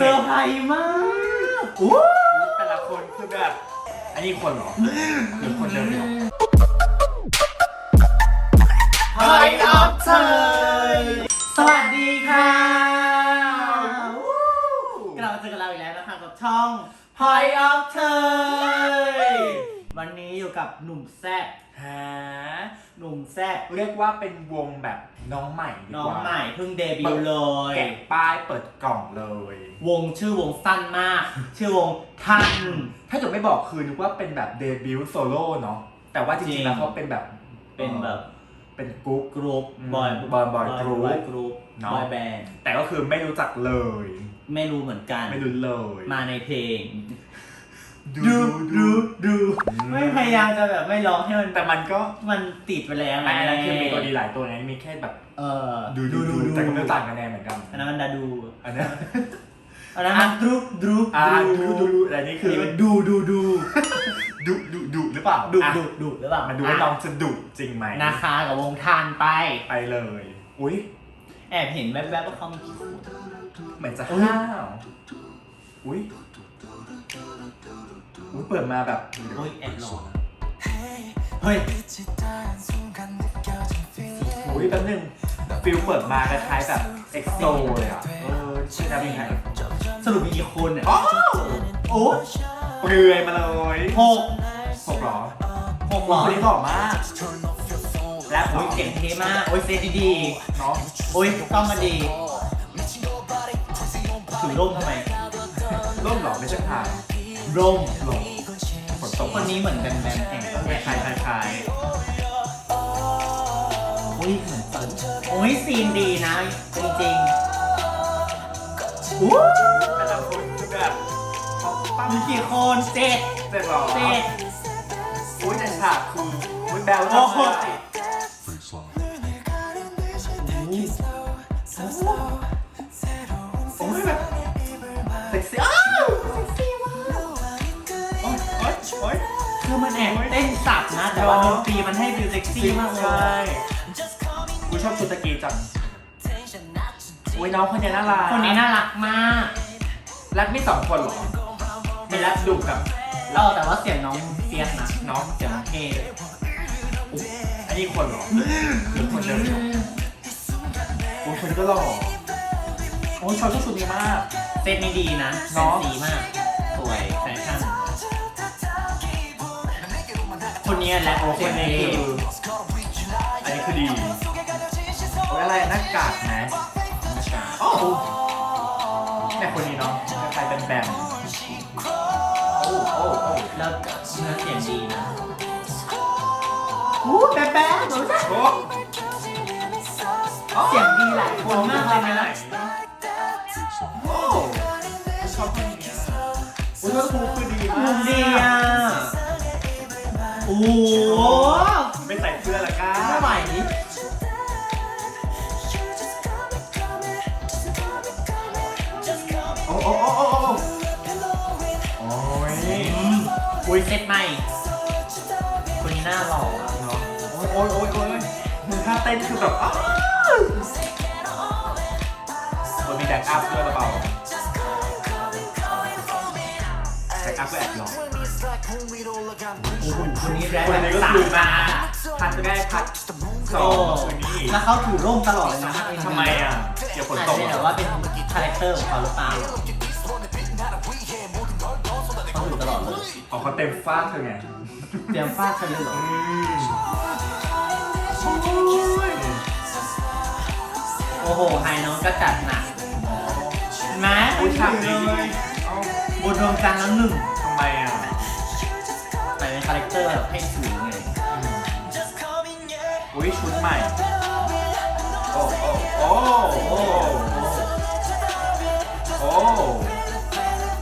เซอร์ไพรส์มากอู้แต่ละคนคือแบบ อันนี้คนเหรอหรือคนเดิมเหรอไฮออฟเธอสวัสดีค่ะ นนี้อยู่กับหนุ่มแซ่บฮะหนุ่มแซ่บเรียกว่าเป็นวงแบบน้องใหม่ดีน้อกงว่า ใหม่เพิ่งเดบิวต์เลย แกะป้ายเปิดกล่องเลยวงชื่อวงสั้นมาก ชื่อวงทันถ้าจะไม่บอกคือนึกว่าเป็นแบบเดบิวต์โซโล่เนาะแต่ว่าจจริริง งๆแล้วเขาเป็นแบบเป็นแบบเป็นกรุ๊ป กรุ๊ปอืมบอย boy boy group บอยกรุ๊ปเนอะ บอยแบนด์แต่ก็คือไม่รู้จักเลย ไม่รู้เหมือนกัน ไม่รู้เลย มาในเพลง ดูดูดูดูอืมไม่พยายามจะแบบไม่ร้องให้มันแต่มันก็มันติดไปแล้วไม่อันนั้นคือมีตัวดีหลายตัวไงมีแค่แบบเออดูดูดูแต่ก็ไม่ต่างกันแน่เหมือนกันอันนั้นมันดาดูอันเนี้ยอันนั้นมันดรุบดรุบอ่าดูดูดูแต่นี่คืคืออมันดูดูดูดุดุดุหรือเปล่าดูอะดูดูหรือเปล่ามาดูว่าน้องจะดุจริงไหมนะคะกับวงทานไปไปเลย อุ้ยแอบเห็นแวบๆว่าเขามีกี่คนเหมือนจะอุ๊ยห้าวอุ้ย อุ้ยเปิดมาแบบโอ้ยแอบหลอนเฮ้ยอุ้ยแป๊บนึงฟิลเปิดมาคล้ายๆแบบเอ็กโซเลยอะเออชื่อนะเป็นไงสรุปมีกี่คนเนี่ยอ๋อโอ้เปลือยมาเลยหกหกเหรอหกเหรอคนนี้หล่อมากและโอ้ยเสียงเท่มาก โอ้ยเซตดีเนาะๆโอ้ยต้องมาดีถือร่มทำไมร่มเหรอไม่ใช่พาย ร่มหลงฝนตกคนนี้เหมือนแบมแบมแข่งต้องคแบล้ายบคล้ายคล้ายโอ้ยเหมือนเปิดโอ้ยซีนดีนะ จริงๆอู้แต่ละคนคือแบบเขาปั้มมีกี่คนเจ็ดเจ็ดเหรอเจ็ดอุ้ยแต่ฉากคืออุ้ยแบลโอ้โห แอบเต้นสับนะ แต่ว่าเนดอะนตรีมันให้ฟิลเซ็กซี่มากเลใช่ยอุ้ยชอบชุดตะกี้จังอุ้ยน้องคนนี้น่ารักคนนี้น่ารักมากรักไม่สองคนเหรอมีรักดุกับเออแต่ว่าเสียงน้องเฟียสนะน้องเสียงน้องเท่อุ๊ยอันนี้คนเหรอหรือคนเดิมอุ้ยคนนี้ก็หล่อโอ้ยชอบชุดนี้มากเต้นนี่ดีนะเนอะสีมาก สวย แฟ ชั่นคนนี้แหละโอ้คเสียนงนี้เท่คืออันนี้คือดีโอ้ยอะไรหน้ากากไหมโอ้แม่คนนี้เนาะคล้ายๆแบนๆโอ้โอ้โอ้แล้วเนื้อเสียงดีนะอู้แบ๊ะแบ๊ะหนูจ้ะโอ้เสียงดีหลายคนมากเลยนะโอ้ชอบคนนี้อุ้ยแล้วทูคือดีมากมุมดีอะ โอ้โหไม่ใส่เสื้อละก้าไม่ไหวโอ้โอ้โอ้โอ้โอ้โอ้ยอืมอุ้ยเซ็ตใหม่ คนนี้หน้าหล่ออะเนาะโอ้ยโอ้ยโอ้ยโอ้ยมือท่าเต้นคือแบบอ้าวมันมีแบ็กอัพด้วยหรือเปล่า แบ็กอัพก็แอบหลอกโอ้โหคนนี้แรปคนแบบนี้ก็สาคือมมามาพันแรกพันสโอ้องคืนนี้แล้วเขาถือร่มตลอดเลยนะทำไมอะเดี๋ยวฝนอาจตจะกเป็นเหรแบบอว่าเป็นคาแรคเตอร์ของเขาหรือเปล่าเขาถือตลอดเลยอ๋อเขาเต็มฟาดเธอไง เตรียมฟาดฉันเลยเหรออืมโอ้โหไฮน้องก็จัดหนักเห็นไหมโอ้ยฉากนี้เลยเอ้า บนดวงจันทร์แล้วหนึ่งทำไมอะแต่เป็นคาแรคเตอร์แบบให้สูงไงอุ้ยชุดใหม่ โอ้โอ้โอ้โอ้โอ้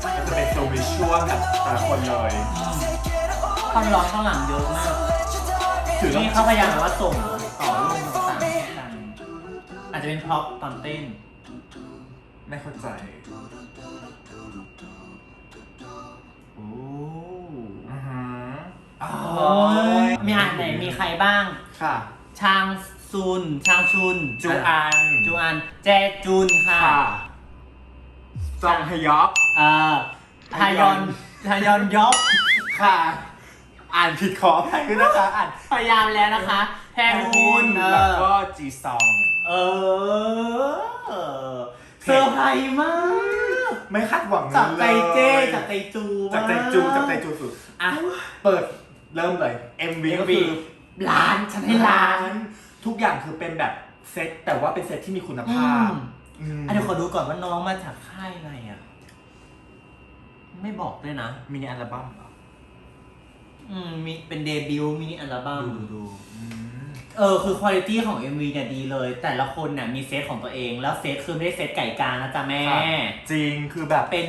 มันจะเป็นโซวิชวลแบบแต่ละคนเลยความร้อนข้างหลังเยอะมากถือว่านี่เขาพยายามแบบว่าส่งต่อรูปต่างๆให้กันอาจจะเป็นพร็อพตอนเต้น ไม่เข้าใจ มีอ่านไหนมีใครบ้าง ค่ะ ชางซุน ชางชุน จูอันจูอัน แจจุนค่ะ ค่ะสซองฮยอกเอ่อฮายอนฮายอนยอกค่ะ อ่านผิดขออภัยด้วยนะคะ อ่านพยายามแล้วนะคะแพงมูนเอแล้วอก็จีซอง เออเซอร์ไพรส์มากไม่คาดหวังจากใจเจ้ลยจากใจจูจากใจจูจากใจจูสุด อะ เปิด เริ่มเลย MV ก็คือ ล้านฉันให้ล้าน ทุกอย่างคือเป็นแบบเซตแต่ว่าเป็นเซตที่มีคุณภาพอืม มอะเดี๋ยวขอดูก่อนว่าน้องมาจากค่ายอะไรอะ ไม่บอกด้วยนะ มินิอัลบั้มเหรออืมมีเป็นเดบิวต์มินิอัลบั้มดูดูดูอืมเออคือคุณภาพของ MV เนี่ยดีเลย แต่ละคนเนี่ยมีเซตของตัวเอง แล้วเซตคือไม่ได้เซตไก่กานะจ๊ะแม่ จริงคือแบบเป็น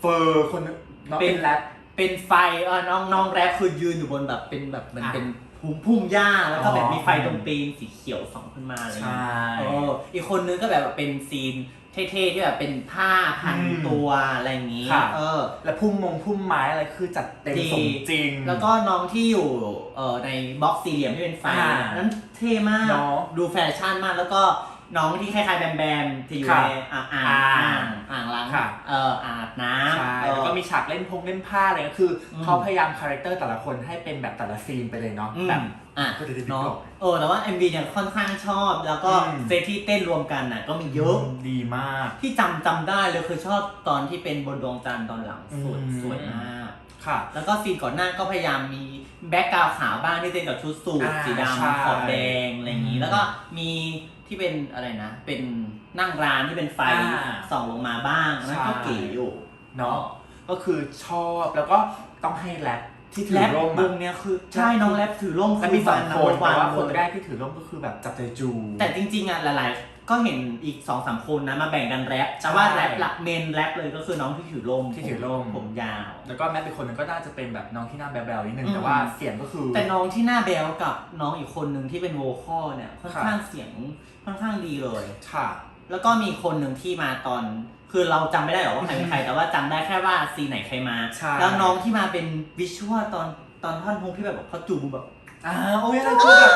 เฟอร์คนน้องเป็เป็นน แรป เป็นไฟเออน้องน้องแรปคือยืนอยู่บนแบบเป็นแบบมันอะเป็นพุ่มพุ่มหญ้าแล้วก็แบบอ๋อมีไฟตรงตีนสีเขียวส่องขึ้นมาอะไรอย่างใช่เงี้ยเอออีกคนนึงก็แบบเป็นซีนเท่ๆที่แบบเป็นผ้าพันอืม ตัวอะไรอย่างงี้ค่ะ เออ และพุ่มมงพุ่มไม้อะไรคือจัดเต็มดีสมจริง แล้วก็น้องที่อยู่เอ่อในบล็อกสี่เหลี่ยมที่เป็นไฟอ่านั้นเท่มาก เนอะดูแฟชั่นมากแล้วก็ น้องที่คล้ายๆแบมแบมที่อยู่ค่ะในอ่างอ่างอ่าอ่างอ่างล้างค่ะเอ่ออาบน้ำใช่เออแล้วก็มีฉากเล่นพงเล่นผ้าอะไรก็คืออมเขาพยายามคาแรคเตอร์แต่ละคนให้เป็นแบบแต่ละซีนไปเลยเนาะอืมแบบอะก็จะได้เนาะบิ๊กบอกเออแต่ว่า MV เนี่ยค่อนข้างชอบ แล้วก็อืมเซตที่เต้นรวมกันน่ะก็มีเยอะดีมาก ที่จำจำได้เลยคือชอบตอนที่เป็นบนดวงจันทร์ตอนหลังสวยอืมสวยมากค่ะ แล้วก็ซีนก่อนหน้าก็พยายามมีแบ็กกราวขาวบ้างที่เต้นกับชุดสูทอ่าสีใช่ดำขอบแดงอะไรอย่างนี้อืมแล้วก็มี ที่เป็นอะไรนะ เป็นนั่งร้านที่เป็นไฟอ่าส่องลงมาบ้างนั่นก็ใช่ เก๋อยู่เนาะก็คือชอบแล้วก็ต้องให้แรปที่ถืแรอปร่มวอะงเนี้ยคือใช่น้องแรปถือร่มแล้วมีสองคนวัแต่ว่าคนเลยแรกที่ถือร่มก็คือแบบจับใจจู แต่จริงๆอะหลายๆ ก็เห็นอีกสองสามคนนะมาแบ่งกันแรปแต่ว่าใช่ แรปหลักเมนแรปเลยก็คือน้องที่ถือร่มที่ถือร่ม ผมยาว แล้วก็แม่เป็นคนหนึงก็น่าจะเป็นแบบน้องที่หน้าแบลๆนิดนึง อืม แต่ว่าเสียงก็คือ แต่น้องที่หน้าแบลกับน้องอีกคนหนึ่งที่เป็นโวคอลเนี่ยค่อนครับข้างเสียงค่อนข้างดีเลย ค่ะ แล้วก็มีคนหนึ่งที่มาตอน คือเราจำไม่ได้หรอกว่าใครเป็นใคร แต่ว่าจำได้แค่ว่าซีนไหนใครมา ใช่ แล้วน้องที่มาเป็นวิชวลตอนตอนท่อนฮุกที่แบบเขาจูบแบบ อ่าโอ้ยนั่นคือแบบ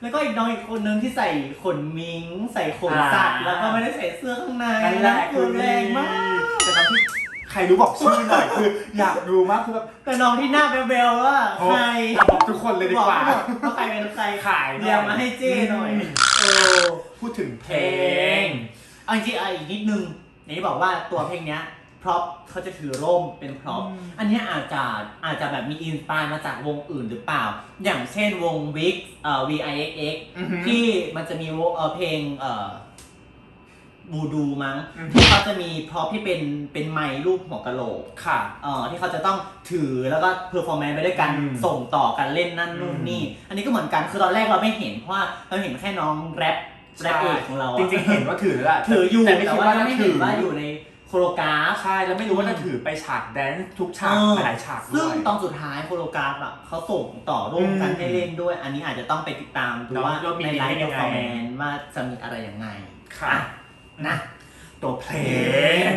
แล้วก็อีกน้องอีกคนนึงที่ใส่ขนมิง ใส่ขนสัตว์อ่า แล้วก็ไม่ได้ใส่เสื้อข้างในนั่นแหละคืคืออแรงมาก แต่น้องที่ใครรู้บอกชื่อหน่อยคือ อยากดูมากคือแบบแต่น้องที่หน้าเบลๆว่าโอ้ใครอะบอกทุกคนเลยดีกว่าบอกว่าใครเป็นใครขายหน่อย เรียงมาให้เจ้หน่อยอืมเออพูดถึงเพเพลลง งเอาจริงๆอะอีกนิดนึงอย่างที่บอกว่าตัวเพลงเนี้ย พร็อพเขาจะถือร่มเป็นพร็อพอืม อันเนี้ยอาจจะอาจจะแบบมีอินสปายมาจากวงอื่นหรือเปล่า อย่างเช่นวง Vix เอ่อ VIXX อือหือที่มันจะมีวงเอ่อเพลงเอ่อบูดูมั้งอือหือที่เขาจะมีพร็อพที่เป็นเป็นไม้รูปหัวกะโหลก ค่ะ เอ่อที่เขาจะต้องถือแล้วก็เพอร์ฟอร์แมนซ์ไปด้วยกัน อืมส่งต่อกันเล่นนั่นนู่นอืมนี่ อันนี้ก็เหมือนกันคือตอนแรกเราไม่เห็นเพราะว่าเราเห็นแค่น้องแรปแรปเอกของเราอะจริงๆเห็นว่าถือแหละถืออยู่แต่ไม่คิดว่าแต่จะไม่ถืเห็นอว่าอยู่ใน โคโรกราฟ ใช่ แล้วไม่รู้ว่าจะถือไปฉากแดนซ์ทุกฉากเออ หลายฉากด้ซึ่งวย ตอนสุดท้ายโคโรกราฟอะเขาส่งต่อร่วมกันอืมให้เล่นด้วย อันนี้อาจจะต้องไปติดตามดูเนอะว่าว่ามีในไลฟ์ยัเดงอะไงคอมเมนว่าจะมีอะไรยังไงค่ะอะ นะตัวเพลง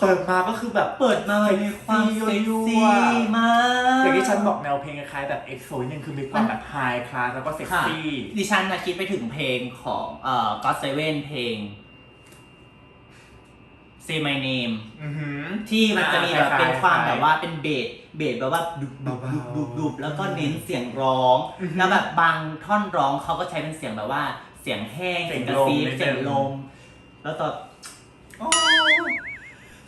เปิดมาก็คือแบบ เปิดมาเลยมีความเซ็เซ็กกซี่ซี่ยั่วมาก อย่างที่ฉันบอกแนวเพลงคล้ายๆแบบเอ็กโซนิดนึงคือมีความแบบไฮคลาสแล้วก็เซ็กค่ะซี่ ดิฉันนะคิดไปถึงเพลงของเอ่อ God Seven เพลง Say My Name อือหือ ที่มันจะมีแบบอ่าเป็นความคล้ายๆแบบว่าเป็นเบสเบสแบบว่าดุบดุบดุบดุบดุบแล้วก็เน้นเสียงร้อง อือฮึแล้วแบบบางท่อนร้องเขาก็ใช้เป็นเสียงแบบว่า เสียงแห้งเสีเสียยงงกระซิบลมนิดนึงเสียงลม แล้วตอน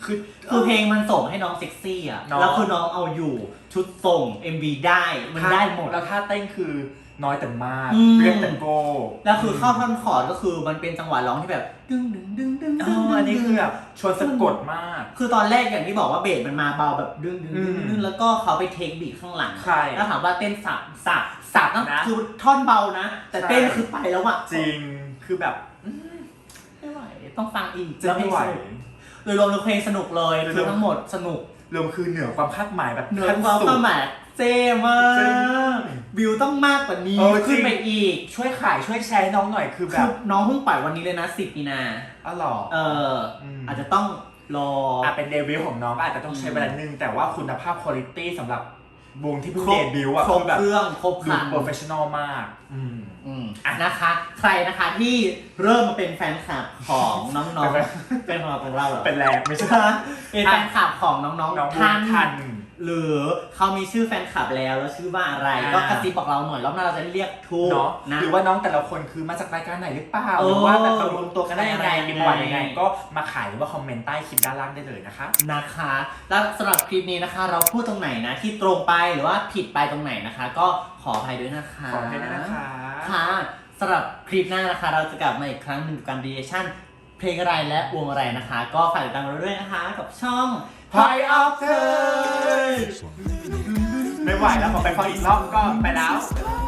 คือ คือเพลงมันส่งให้น้องเซ็กซี่อะเนอะแล้วคือน้องเอาอยู่ชุดส่ง MV ได้มันได้หมด แล้วท่าเต้นคือ น้อยแต่มาก อืม เรียกแต่โกแล้วคือเข้าท่อนคอร์ดก็คือมันเป็นจังหวะร้องที่แบบดึงดึงดึงดึงอ๋ดึงออันนี้คือแบบชวนสะกดมาก คือตอนแรกอย่างที่บอกว่าเบสมันมาเบาแบบดึงดึงดึงอืมดึงแล้วก็เขาไปเทคบีทข้างหลังใช่แล้วถามว่าเต้นสับสับสับนะนะคือท่อนเบานะ แต่ใช่เต้นคือไปแล้วอะจริงคือแบบไม่ไหวต้องฟังอีกจะไม่ไหว โดยรวมแล้วเพลงสนุกเลยโดยรวม คือทั้งหมดสนุกรวมคือเหนือความคาดหมายแบบเหนือขั้นความสุด เข้าหมาย เจมาจริกงวิวต้องมากกว่านี้ เออจริง ขึ้นไปอีก ช่วยขายช่วยแชร์ให้น้องหน่อยคือแบคือบน้องเพิ่งปล่อยวันนี้เลยนะสิบมีนา อ๋อเหรอเอออม อาจจะต้องรออะเป็นเดบิวต์ของน้องก็อาจจะต้องใช้เวลานึง แต่ว่าคุณภาพคุณภาพสำหรับวงที่เพิ่งครบเดบิวต์อะครบคือแบบเครื่องครบคดูรัน โปรเฟชชั่นอลมาก อืม อืมอะนะคะ ใครนะคะที่เริ่มมาเป็นแฟนคลับของน้องเป็นแฟน ๆ เป็นของเราของเราเหรอเป็นแรงไม่ใช่ เป็นแฟนคลับของน้องน้องๆวท่างนทัน หรือเขามีชื่อแฟนคลับแล้วแล้วชื่อว่าอะไร อ่า ก็กระซิบบอกเราหน่อยรอบหน้าเราจะเรียกถูกเนาะนะ หรือว่าน้องแต่ละคนคือมาจากรายการไหนหรือเปล่าเออหรือว่าแบบมารวมตัวกันได้ยังไงอะไรยังไงมีประวัติยังไงก็มาขายหรือว่าคอมเมนต์ใต้คลิปด้านล่างได้เลยนะคะ นะคะ แล้วสำหรับคลิปนี้นะคะ เราพูดตรงไหนนะที่ตรงไปหรือว่าผิดไปตรงไหนนะคะ ก็ขออภัยด้วยนะคะ ขอให้ด้วยนะคะ ค่ะสำหรับคลิปหน้านะคะ เราจะกลับมาอีกครั้งหนึ่งกับการรีแอคชั่น เพลงอะไรและวงอะไรนะคะ ก็ฝากติดตามเราด้วยนะคะ กับช่อง Pie of Third ไม่ไหวแล้วขอไปฟังอีกรอบก็ไปแล้ว Bye.